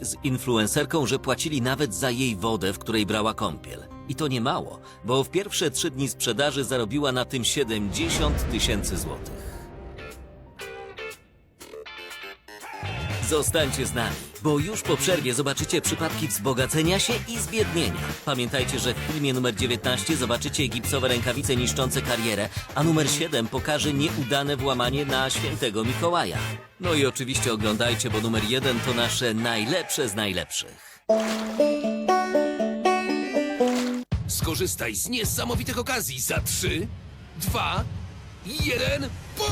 z influencerką, że płacili nawet za jej wodę, w której brała kąpiel. I to nie mało, bo w pierwsze trzy dni sprzedaży zarobiła na tym 70 tysięcy złotych. Zostańcie z nami, bo już po przerwie zobaczycie przypadki wzbogacenia się i zbiednienia. Pamiętajcie, że w filmie numer 19 zobaczycie gipsowe rękawice niszczące karierę, a numer 7 pokaże nieudane włamanie na świętego Mikołaja. No i oczywiście oglądajcie, bo numer 1 to nasze najlepsze z najlepszych. Skorzystaj z niesamowitych okazji za 3, 2, 1, pół!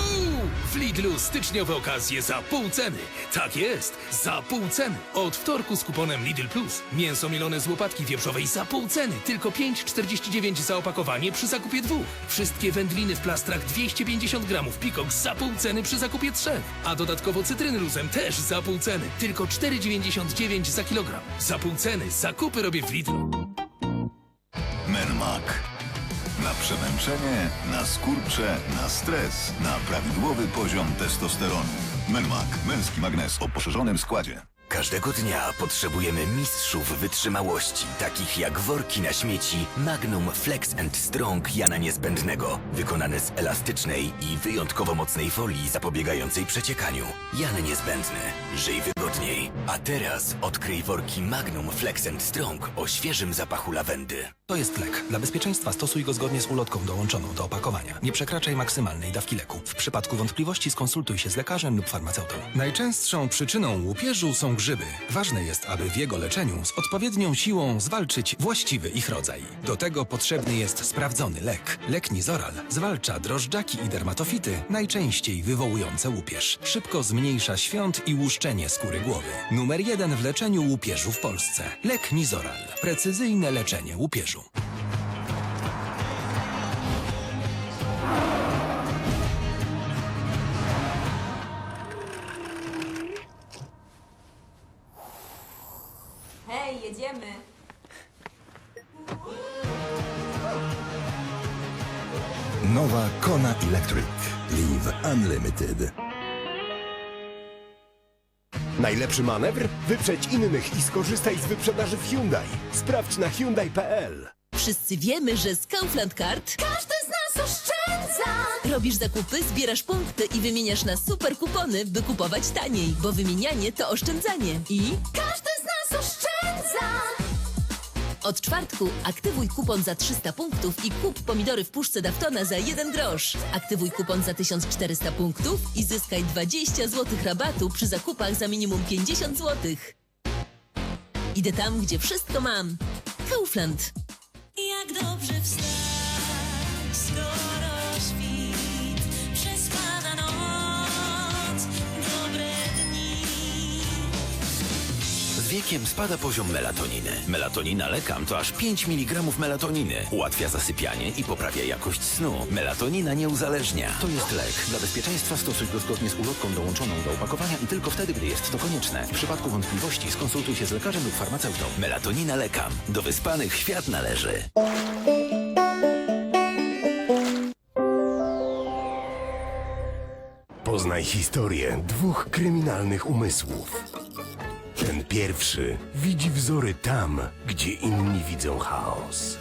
W Lidlu styczniowe okazje za pół ceny. Tak jest, za pół ceny. Od wtorku z kuponem Lidl Plus. Mięso mielone z łopatki wieprzowej za pół ceny. Tylko 5,49 za opakowanie przy zakupie dwóch. Wszystkie wędliny w plastrach 250 gramów Pikok za pół ceny przy zakupie trzech. A dodatkowo cytryny luzem też za pół ceny. Tylko 4,99 za kilogram. Za pół ceny zakupy robię w Lidlu. Przemęczenie, na skurcze, na stres, na prawidłowy poziom testosteronu. Menmak. Męski magnes o poszerzonym składzie. Każdego dnia potrzebujemy mistrzów wytrzymałości, takich jak worki na śmieci Magnum Flex and Strong Jana Niezbędnego, wykonane z elastycznej i wyjątkowo mocnej folii zapobiegającej przeciekaniu. Jan Niezbędny. Żyj wygodniej. A teraz odkryj worki Magnum Flex and Strong o świeżym zapachu lawendy. To jest lek. Dla bezpieczeństwa stosuj go zgodnie z ulotką dołączoną do opakowania. Nie przekraczaj maksymalnej dawki leku. W przypadku wątpliwości skonsultuj się z lekarzem lub farmaceutą. Najczęstszą przyczyną łupieżu są grzyby. Ważne jest, aby w jego leczeniu z odpowiednią siłą zwalczyć właściwy ich rodzaj. Do tego potrzebny jest sprawdzony lek. Lek Nizoral zwalcza drożdżaki i dermatofity, najczęściej wywołujące łupież. Szybko zmniejsza świąt i łuszczenie skóry głowy. Numer jeden w leczeniu łupieżu w Polsce. Lek Nizoral. Precyzyjne leczenie łupieżu. Jedziemy! Nowa Kona Electric. Live Unlimited. Najlepszy manewr? Wyprzedź innych i skorzystaj z wyprzedaży w Hyundai. Sprawdź na Hyundai.pl. Wszyscy wiemy, że z Kaufland Card każdy z nas oszczędza. Robisz zakupy, zbierasz punkty i wymieniasz na super kupony, by kupować taniej, bo wymienianie to oszczędzanie. I Od czwartku aktywuj kupon za 300 punktów i kup pomidory w puszce Daftona za 1 grosz. Aktywuj kupon za 1400 punktów i zyskaj 20 zł rabatu przy zakupach za minimum 50 zł. Idę tam, gdzie wszystko mam. Kaufland. Jak dobrze wstać, wiekiem spada poziom melatoniny. Melatonina lekam to aż 5 mg melatoniny. Ułatwia zasypianie i poprawia jakość snu. Melatonina nie uzależnia. To jest lek. Dla bezpieczeństwa stosuj go zgodnie z ulotką dołączoną do opakowania i tylko wtedy, gdy jest to konieczne. W przypadku wątpliwości skonsultuj się z lekarzem lub farmaceutą. Melatonina lekam. Do wyspanych świat należy. Poznaj historię dwóch kryminalnych umysłów. Pierwszy widzi wzory tam, gdzie inni widzą chaos.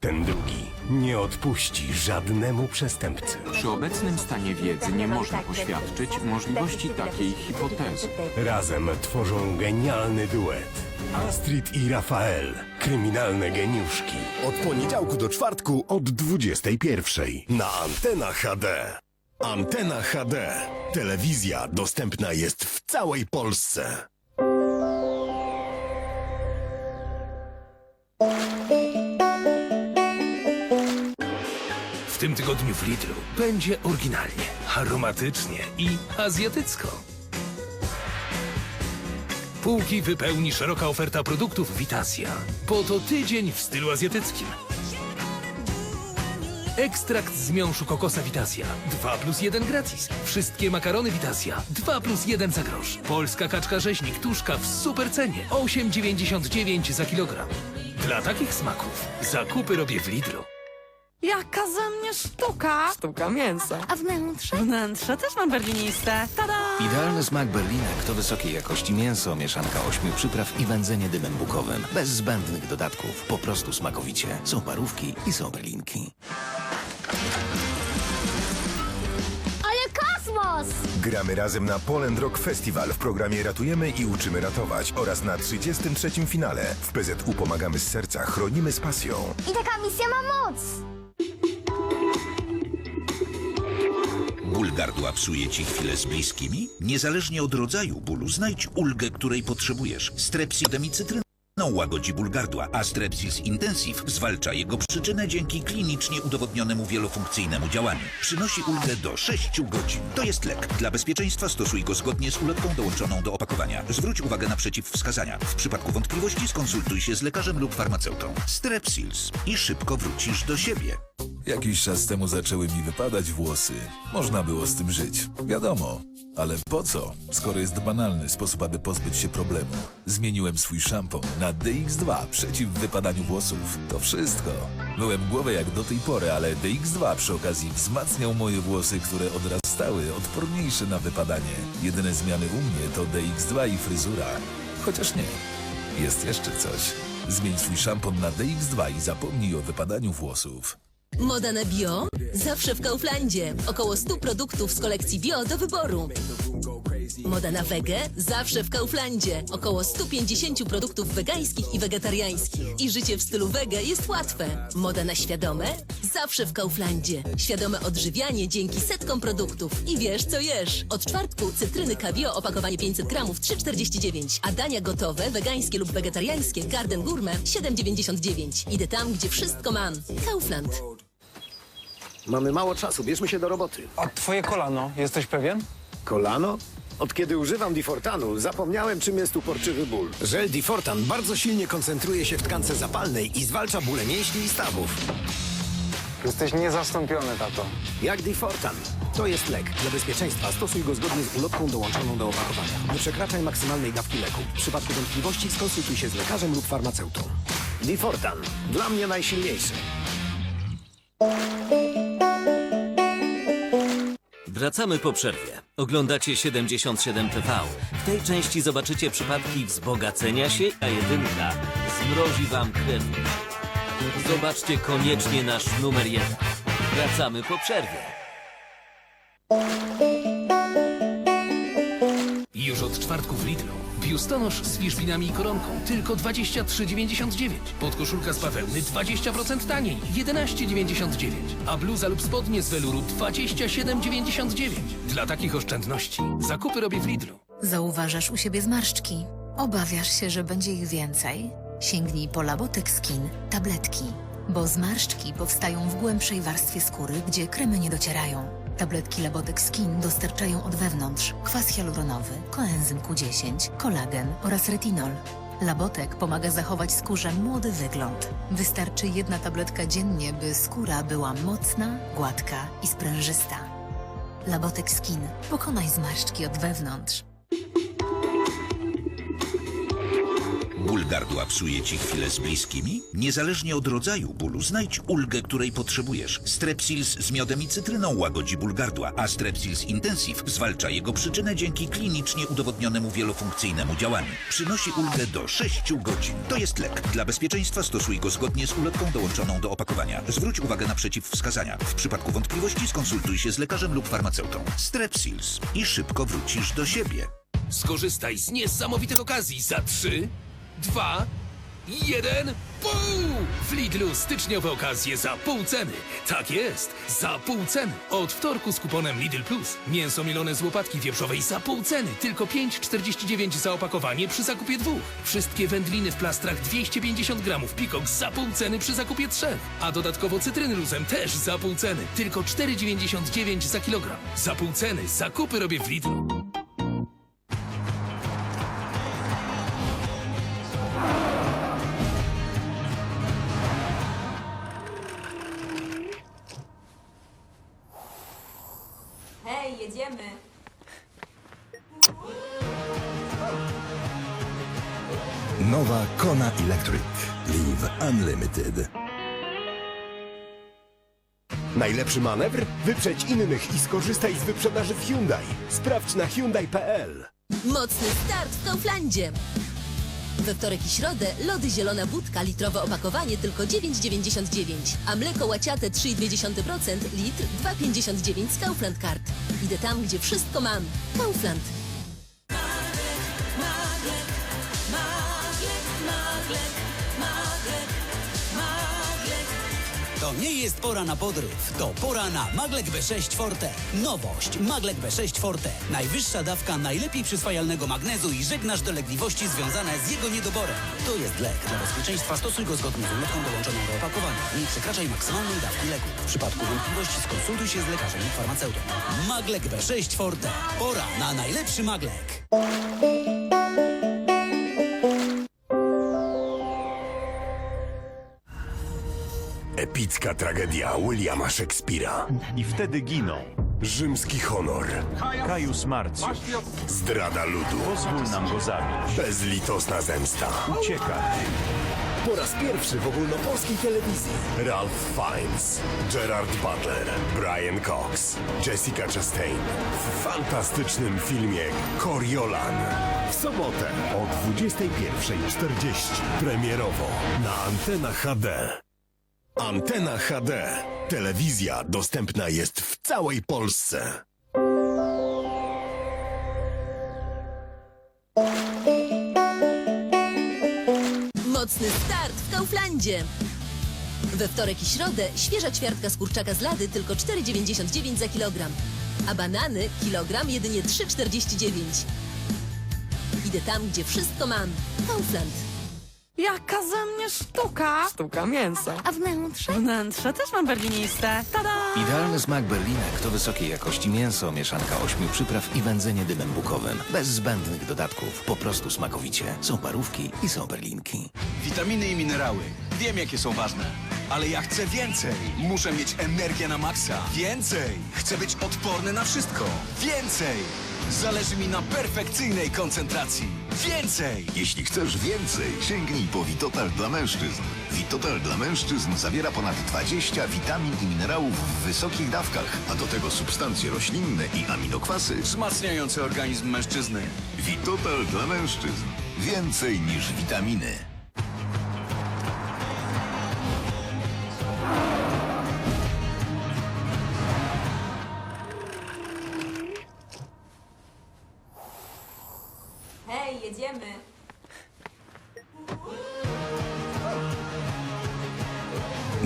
Ten drugi nie odpuści żadnemu przestępcy. Przy obecnym stanie wiedzy nie można poświadczyć możliwości takiej hipotezy. Razem tworzą genialny duet. Astrid i Rafael. Kryminalne geniuszki. Od poniedziałku do czwartku od 21 na Antena HD. Antena HD. Telewizja dostępna jest w całej Polsce. W tym tygodniu w Lidlu będzie oryginalnie, aromatycznie i azjatycko. Półki wypełni szeroka oferta produktów Vitasia. Po to tydzień w stylu azjatyckim. Ekstrakt z miąższu kokosa Vitasia. 2 plus 1 gratis. Wszystkie makarony Vitasia. 2 plus 1 za grosz. Polska kaczka rzeźnik tuszka w super cenie. 8,99 za kilogram. Dla takich smaków zakupy robię w Lidlu. Jaka ze mnie sztuka! Sztuka mięsa. A wnętrze? Wnętrze też mam berliniste. Tada! Idealny smak berlinek to wysokiej jakości mięso, mieszanka ośmiu przypraw i wędzenie dymem bukowym. Bez zbędnych dodatków. Po prostu smakowicie. Są parówki i są berlinki. Gramy razem na Poland Rock Festival w programie Ratujemy i uczymy ratować oraz na 33. finale. W PZU pomagamy z serca, chronimy z pasją. I taka misja ma moc! Ból gardła psuje ci chwilę z bliskimi? Niezależnie od rodzaju bólu, znajdź ulgę, której potrzebujesz. Strepsil demicytryną łagodzi ból gardła, a Strepsils Intensive zwalcza jego przyczynę dzięki klinicznie udowodnionemu wielofunkcyjnemu działaniu. Przynosi ulgę do 6 godzin. To jest lek. Dla bezpieczeństwa stosuj go zgodnie z ulotką dołączoną do opakowania. Zwróć uwagę na przeciwwskazania. W przypadku wątpliwości skonsultuj się z lekarzem lub farmaceutą. Strepsils. I szybko wrócisz do siebie. Jakiś czas temu zaczęły mi wypadać włosy. Można było z tym żyć. Wiadomo. Ale po co, skoro jest banalny sposób, aby pozbyć się problemu? Zmieniłem swój szampon na DX2 przeciw wypadaniu włosów. To wszystko. Byłem głowę jak do tej pory, ale DX2 przy okazji wzmacniał moje włosy, które odrastały, odporniejsze na wypadanie. Jedyne zmiany u mnie to DX2 i fryzura. Chociaż nie. Jest jeszcze coś. Zmień swój szampon na DX2 i zapomnij o wypadaniu włosów. Moda na bio? Zawsze w Kauflandzie. Około 100 produktów z kolekcji bio do wyboru. Moda na wege? Zawsze w Kauflandzie. Około 150 produktów wegańskich i wegetariańskich. I życie w stylu wege jest łatwe. Moda na świadome? Zawsze w Kauflandzie. Świadome odżywianie dzięki setkom produktów. I wiesz co jesz. Od czwartku cytryny kabio opakowanie 500 gramów 3,49. A dania gotowe, wegańskie lub wegetariańskie Garden Gourmet 7,99. Idę tam, gdzie wszystko mam. Kaufland. Mamy mało czasu, bierzmy się do roboty. A twoje kolano, jesteś pewien? Kolano? Od kiedy używam Difortanu, zapomniałem, czym jest uporczywy ból. Żel Difortan bardzo silnie koncentruje się w tkance zapalnej i zwalcza bóle mięśni i stawów. Jesteś niezastąpiony, tato. Jak Difortan. To jest lek. Dla bezpieczeństwa stosuj go zgodnie z ulotką dołączoną do opakowania. Nie przekraczaj maksymalnej dawki leku. W przypadku wątpliwości skonsultuj się z lekarzem lub farmaceutą. Difortan. Dla mnie najsilniejszy. Wracamy po przerwie. Oglądacie 77 TV. W tej części zobaczycie przypadki wzbogacenia się, a jedynka zmrozi wam krew. Zobaczcie koniecznie nasz numer jeden. Wracamy po przerwie. Już od czwartku w Lidlu. Biustonosz z fiszbinami i koronką tylko 23,99. Podkoszulka z bawełny 20% taniej 11,99. A bluza lub spodnie z weluru 27,99. Dla takich oszczędności zakupy robię w Lidlu. Zauważasz u siebie zmarszczki. Obawiasz się, że będzie ich więcej? Sięgnij po Labotek Skin tabletki. Bo zmarszczki powstają w głębszej warstwie skóry, gdzie kremy nie docierają. Tabletki Labotek Skin dostarczają od wewnątrz kwas hialuronowy, koenzym Q10, kolagen oraz retinol. Labotek pomaga zachować skórze młody wygląd. Wystarczy jedna tabletka dziennie, by skóra była mocna, gładka i sprężysta. Labotek Skin. Pokonaj zmarszczki od wewnątrz. Ból gardła psuje ci chwilę z bliskimi? Niezależnie od rodzaju bólu, znajdź ulgę, której potrzebujesz. Strepsils z miodem i cytryną łagodzi ból gardła, a Strepsils Intensive zwalcza jego przyczynę dzięki klinicznie udowodnionemu wielofunkcyjnemu działaniu. Przynosi ulgę do 6 godzin. To jest lek. Dla bezpieczeństwa stosuj go zgodnie z ulotką dołączoną do opakowania. Zwróć uwagę na przeciwwskazania. W przypadku wątpliwości skonsultuj się z lekarzem lub farmaceutą. Strepsils. I szybko wrócisz do siebie. Skorzystaj z niesamowitych okazji za 3, 2, 1, pół! W Lidlu styczniowe okazje za pół ceny. Tak jest, za pół ceny. Od wtorku z kuponem Lidl Plus. Mięso mielone z łopatki wieprzowej za pół ceny. Tylko 5,49 za opakowanie przy zakupie dwóch. Wszystkie wędliny w plastrach 250 gramów Pikok za pół ceny przy zakupie trzech. A dodatkowo cytryny luzem też za pół ceny. Tylko 4,99 za kilogram. Za pół ceny. Zakupy robię w Lidlu. Najlepszy manewr? Wyprzedź innych i skorzystaj z wyprzedaży w Hyundai. Sprawdź na Hyundai.pl. Mocny start w Kauflandzie. We wtorek i środę lody zielona budka, litrowe opakowanie tylko 9,99, a mleko łaciate 3,2% litr 2,59 z Kaufland Card. Idę tam, gdzie wszystko mam. Kaufland. Nie jest pora na podryw, to pora na Maglek B6 Forte. Nowość Maglek B6 Forte. Najwyższa dawka najlepiej przyswajalnego magnezu i żegnasz dolegliwości związane z jego niedoborem. To jest lek. Dla bezpieczeństwa stosuj go zgodnie z ulotką dołączoną do opakowania. Nie przekraczaj maksymalnej dawki leku. W przypadku wątpliwości skonsultuj się z lekarzem lub farmaceutą. Maglek B6 Forte. Pora na najlepszy Maglek. Epicka tragedia Williama Shakespeare'a. I wtedy giną. Rzymski honor. Kajus Marcius. Zdrada ludu. Pozwól nam go zabić. Bezlitosna zemsta. Uciekaj. Po raz pierwszy w ogólnopolskiej telewizji. Ralph Fiennes, Gerard Butler, Brian Cox, Jessica Chastain. W fantastycznym filmie Coriolan. W sobotę o 21.40. Premierowo na Antena HD. Antena HD. Telewizja dostępna jest w całej Polsce. Mocny start w Kauflandzie. We wtorek i środę świeża ćwiartka z kurczaka z lady tylko 4,99 za kilogram, a banany kilogram jedynie 3,49. Idę tam, gdzie wszystko mam. Kaufland. Jaka ze mnie sztuka? Sztuka mięsa. A wnętrze? Wnętrze też mam berliniste. Tada! Idealny smak berlinek to wysokiej jakości mięso, mieszanka ośmiu przypraw i wędzenie dymem bukowym. Bez zbędnych dodatków, po prostu smakowicie. Są parówki i są berlinki. Witaminy i minerały. Wiem, jakie są ważne. Ale ja chcę więcej. Muszę mieć energię na maksa. Więcej. Chcę być odporny na wszystko. Więcej. Zależy mi na perfekcyjnej koncentracji. Więcej. Jeśli chcesz więcej, sięgnij po Vitotal dla mężczyzn. Vitotal dla mężczyzn zawiera ponad 20 witamin i minerałów w wysokich dawkach, a do tego substancje roślinne i aminokwasy. Wzmacniający organizm mężczyzny. Vitotal dla mężczyzn. Więcej niż witaminy.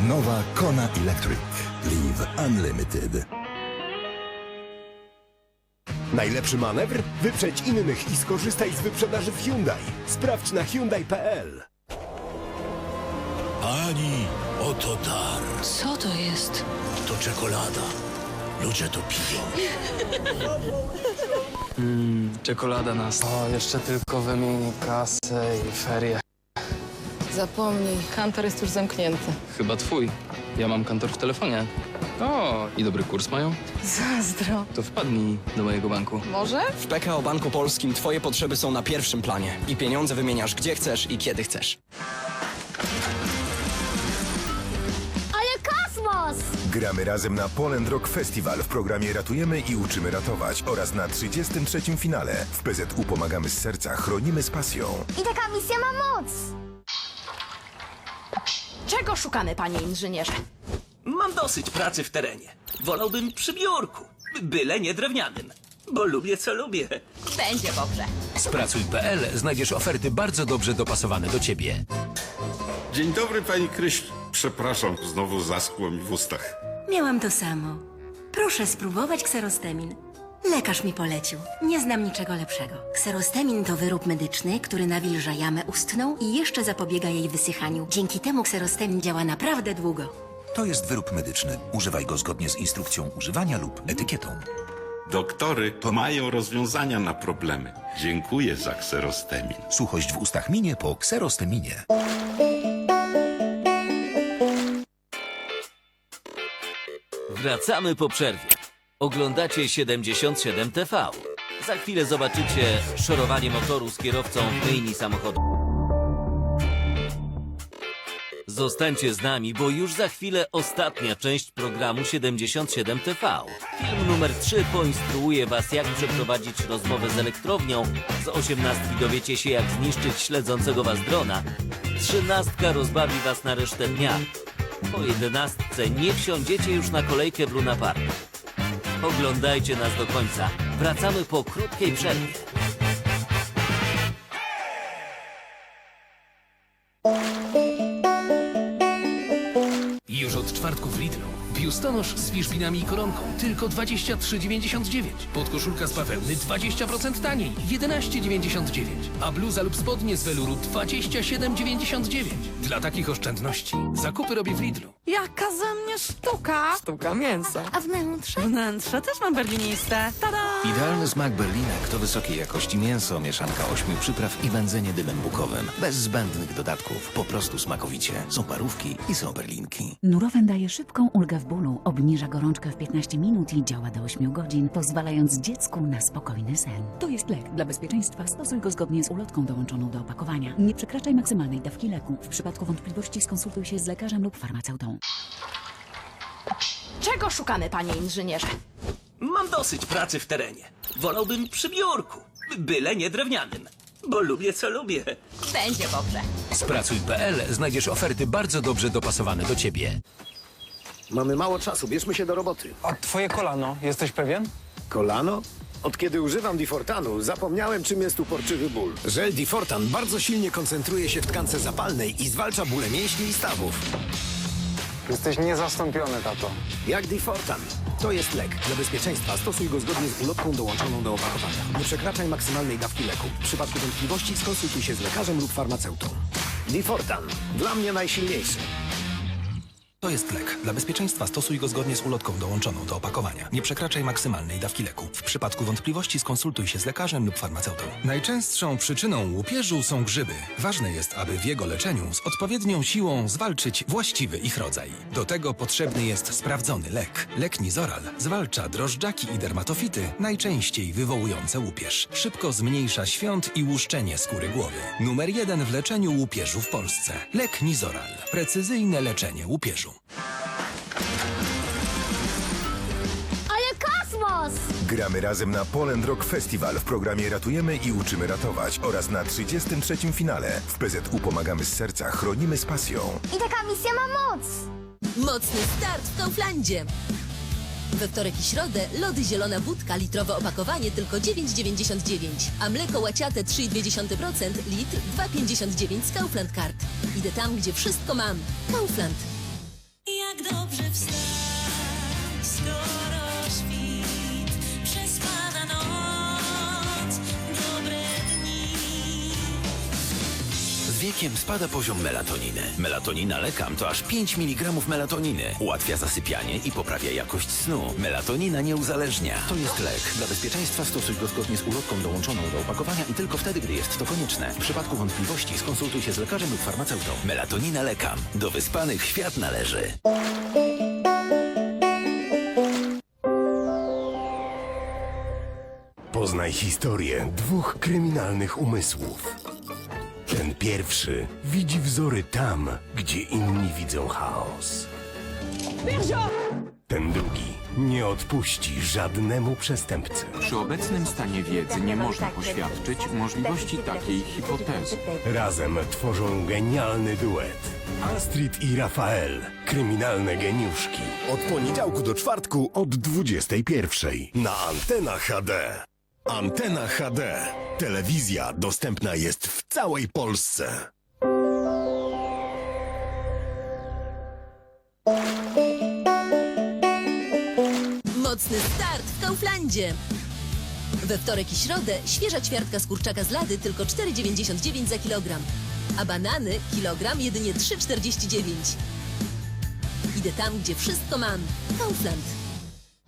Nowa Kona Electric. Live Unlimited. Najlepszy manewr? Wyprzedź innych i skorzystaj z wyprzedaży w Hyundai. Sprawdź na Hyundai.pl. Pani, oto dar. Co to jest? To czekolada. Ludzie to piją. Mmm, czekolada nas. O, jeszcze tylko wymieni kasę i ferie. Zapomnij, kantor jest już zamknięty. Chyba twój. Ja mam kantor w telefonie. O, i dobry kurs mają? Zazdro. To wpadnij do mojego banku. Może? W PKO Banku Polskim twoje potrzeby są na pierwszym planie i pieniądze wymieniasz gdzie chcesz i kiedy chcesz. Ale kosmos! Gramy razem na Poland Rock Festival w programie Ratujemy i uczymy ratować oraz na 33. finale. W PZU pomagamy z serca, chronimy z pasją. I taka misja ma moc! Czego szukamy, panie inżynierze? Mam dosyć pracy w terenie. Wolałbym przy biurku, byle nie drewnianym, bo lubię co lubię. Będzie dobrze. Spracuj.pl znajdziesz oferty bardzo dobrze dopasowane do ciebie. Dzień dobry, pani Kryś. Przepraszam, znowu zaschło mi w ustach. Miałam to samo. Proszę spróbować kserostemin. Lekarz mi polecił. Nie znam niczego lepszego. Kserostemin to wyrób medyczny, który nawilża jamę ustną i jeszcze zapobiega jej wysychaniu. Dzięki temu kserostemin działa naprawdę długo. To jest wyrób medyczny. Używaj go zgodnie z instrukcją używania lub etykietą. Doktory mają rozwiązania na problemy. Dziękuję za kserostemin. Suchość w ustach minie po kserosteminie. Wracamy po przerwie. Oglądacie 77 TV. Za chwilę zobaczycie szorowanie motoru z kierowcą w myjni samochodu. Zostańcie z nami, bo już za chwilę ostatnia część programu 77 TV. Film numer 3 poinstruuje Was, jak przeprowadzić rozmowę z elektrownią. Z osiemnastki dowiecie się, jak zniszczyć śledzącego Was drona. Trzynastka rozbawi Was na resztę dnia. Po jedenastce nie wsiądziecie już na kolejkę w Luna. Oglądajcie nas do końca. Wracamy po krótkiej przerwie. Biustonosz z fiszbinami i koronką tylko 23,99. Podkoszulka z bawełny 20% taniej 11,99. A bluza lub spodnie z weluru 27,99. Dla takich oszczędności zakupy robię w Lidlu. Jaka ze mnie sztuka? Sztuka mięsa. A wnętrze? Wnętrze też mam berliniste. Tada! Idealny smak berlinek to wysokiej jakości mięso, mieszanka ośmiu przypraw i wędzenie dymem bukowym. Bez zbędnych dodatków. Po prostu smakowicie. Są parówki i są berlinki. Nurofen daje szybką ulgę w bólu, obniża gorączkę w 15 minut i działa do 8 godzin, pozwalając dziecku na spokojny sen. To jest lek. Dla bezpieczeństwa stosuj go zgodnie z ulotką dołączoną do opakowania. Nie przekraczaj maksymalnej dawki leku. W przypadku wątpliwości skonsultuj się z lekarzem lub farmaceutą. Czego szukamy, panie inżynierze? Mam dosyć pracy w terenie. Wolałbym przy biurku. Byle nie drewnianym. Bo lubię co lubię. Będzie dobrze. Z Pracuj.pl znajdziesz oferty bardzo dobrze dopasowane do ciebie. Mamy mało czasu, bierzmy się do roboty. A twoje kolano, jesteś pewien? Kolano? Od kiedy używam Difortanu, zapomniałem, czym jest uporczywy ból. Żel Difortan bardzo silnie koncentruje się w tkance zapalnej i zwalcza bóle mięśni i stawów. Jesteś niezastąpiony, tato. Jak Difortan. To jest lek. Dla bezpieczeństwa stosuj go zgodnie z ulotką dołączoną do opakowania. Nie przekraczaj maksymalnej dawki leku. W przypadku wątpliwości skonsultuj się z lekarzem lub farmaceutą. Difortan. Dla mnie najsilniejszy. To jest lek. Dla bezpieczeństwa stosuj go zgodnie z ulotką dołączoną do opakowania. Nie przekraczaj maksymalnej dawki leku. W przypadku wątpliwości skonsultuj się z lekarzem lub farmaceutą. Najczęstszą przyczyną łupieżu są grzyby. Ważne jest, aby w jego leczeniu z odpowiednią siłą zwalczyć właściwy ich rodzaj. Do tego potrzebny jest sprawdzony lek. Lek Nizoral zwalcza drożdżaki i dermatofity, najczęściej wywołujące łupież. Szybko zmniejsza świąt i łuszczenie skóry głowy. Numer jeden w leczeniu łupieżu w Polsce. Lek Nizoral. Precyzyjne leczenie łupieżu. Ale kosmos! Gramy razem na Poland Rock Festival w programie Ratujemy i uczymy ratować oraz na 33. finale. W PZU pomagamy z serca, chronimy z pasją. I taka misja ma moc! Mocny start w Kauflandzie. We wtorek i środę lody zielona wódka, litrowe opakowanie tylko 9,99, a mleko łaciate 3,2% litr 2,59 z Kaufland Card. Idę tam, gdzie wszystko mam. Kaufland. Jak dobrze wstać, wiekiem spada poziom melatoniny. Melatonina lekam to aż 5 mg melatoniny. Ułatwia zasypianie i poprawia jakość snu. Melatonina nie uzależnia. To jest lek. Dla bezpieczeństwa stosuj go zgodnie z ulotką dołączoną do opakowania i tylko wtedy, gdy jest to konieczne. W przypadku wątpliwości skonsultuj się z lekarzem lub farmaceutą. Melatonina lekam. Do wyspanych świat należy. Poznaj historię dwóch kryminalnych umysłów. Ten pierwszy widzi wzory tam, gdzie inni widzą chaos. Ten drugi nie odpuści żadnemu przestępcy. Przy obecnym stanie wiedzy nie można poświadczyć możliwości takiej hipotezy. Razem tworzą genialny duet. Astrid i Rafael. Kryminalne geniuszki. Od poniedziałku do czwartku od 21. Na Antena HD. Antena HD. Telewizja dostępna jest w całej Polsce. Mocny start w Kauflandzie. We wtorek i środę świeża ćwiartka z kurczaka z lady tylko 4,99 za kilogram, a banany kilogram jedynie 3,49. Idę tam, gdzie wszystko mam. Kaufland.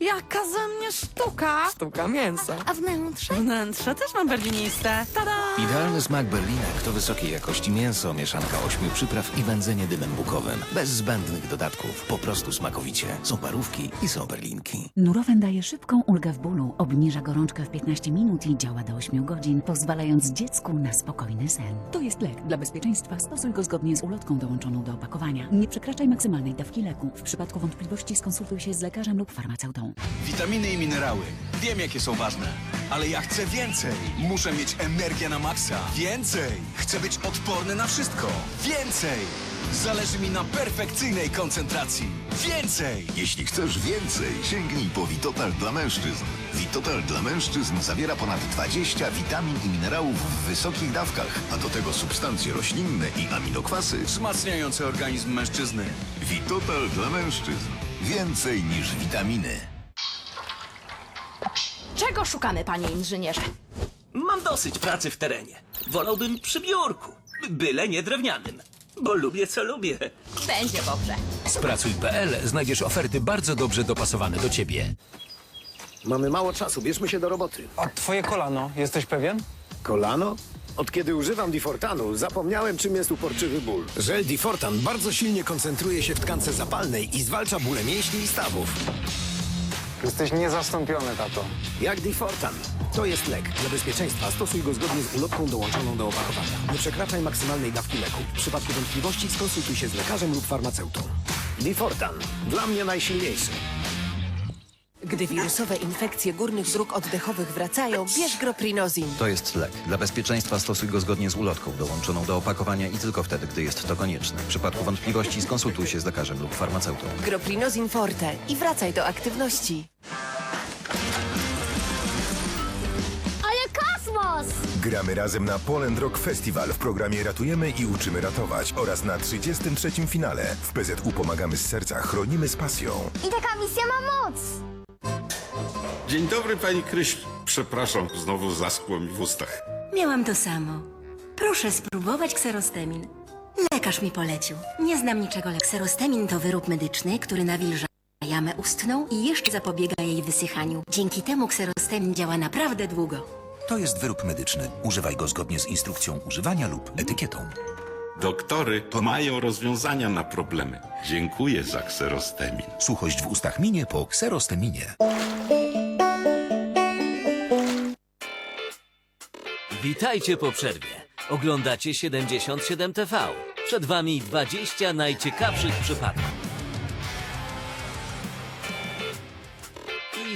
Jaka ze mnie sztuka! Sztuka mięsa. A wnętrze? Wnętrze też mam berliniste. Tada! Idealny smak berlinek to wysokiej jakości mięso, mieszanka ośmiu przypraw i wędzenie dymem bukowym. Bez zbędnych dodatków, po prostu smakowicie. Są parówki i są berlinki. Nurofen daje szybką ulgę w bólu, obniża gorączkę w 15 minut i działa do 8 godzin, pozwalając dziecku na spokojny sen. To jest lek. Dla bezpieczeństwa stosuj go zgodnie z ulotką dołączoną do opakowania. Nie przekraczaj maksymalnej dawki leku. W przypadku wątpliwości skonsultuj się z lekarzem lub farmaceutą. Witaminy i minerały. Wiem, jakie są ważne. Ale ja chcę więcej. Muszę mieć energię na maksa. Więcej. Chcę być odporny na wszystko. Więcej. Zależy mi na perfekcyjnej koncentracji. Więcej. Jeśli chcesz więcej, sięgnij po Witotal dla mężczyzn. Witotal dla mężczyzn zawiera ponad 20 witamin i minerałów w wysokich dawkach, a do tego substancje roślinne i aminokwasy. Wzmacniające organizm mężczyzny. Witotal dla mężczyzn. Więcej niż witaminy. Czego szukamy, panie inżynierze? Mam dosyć pracy w terenie. Wolałbym przy biurku. Byle nie drewnianym. Bo lubię co lubię. Będzie dobrze. Z Pracuj.pl znajdziesz oferty bardzo dobrze dopasowane do ciebie. Mamy mało czasu, bierzmy się do roboty. A twoje kolano, jesteś pewien? Kolano? Od kiedy używam Difortanu, zapomniałem, czym jest uporczywy ból. Żel Difortan bardzo silnie koncentruje się w tkance zapalnej i zwalcza bóle mięśni i stawów. Jesteś niezastąpiony, tato. Jak Difortan. To jest lek. Dla bezpieczeństwa stosuj go zgodnie z ulotką dołączoną do opakowania. Nie przekraczaj maksymalnej dawki leku. W przypadku wątpliwości skonsultuj się z lekarzem lub farmaceutą. Difortan. Dla mnie najsilniejszy. Gdy wirusowe infekcje górnych dróg oddechowych wracają, bierz groprinozin. To jest lek. Dla bezpieczeństwa stosuj go zgodnie z ulotką dołączoną do opakowania i tylko wtedy, gdy jest to konieczne. W przypadku wątpliwości skonsultuj się z lekarzem lub farmaceutą. Groprinozin forte i wracaj do aktywności. Gramy razem na Poland Rock Festival w programie Ratujemy i uczymy ratować oraz na 33. finale. W PZU pomagamy z serca, chronimy z pasją. I taka misja ma moc! Dzień dobry, pani Kryś. Przepraszam, znowu zaschło mi w ustach. Miałam to samo. Proszę spróbować kserostemin. Lekarz mi polecił. Nie znam niczego lepszego. Kserostemin to wyrób medyczny, który nawilża jamę ustną i jeszcze zapobiega jej wysychaniu. Dzięki temu kserostemin działa naprawdę długo. To jest wyrób medyczny. Używaj go zgodnie z instrukcją używania lub etykietą. Doktory mają rozwiązania na problemy. Dziękuję za kserostemin. Suchość w ustach minie po kserosteminie. Witajcie po przerwie. Oglądacie 77 TV. Przed wami 20 najciekawszych przypadków.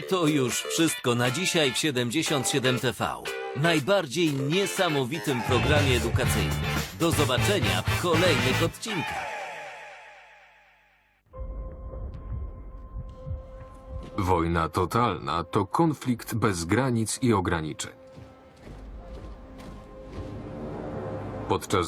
To już wszystko na dzisiaj w 77 TV. Najbardziej niesamowitym programie edukacyjnym. Do zobaczenia w kolejnych odcinkach. Wojna totalna to konflikt bez granic i ograniczeń. Podczas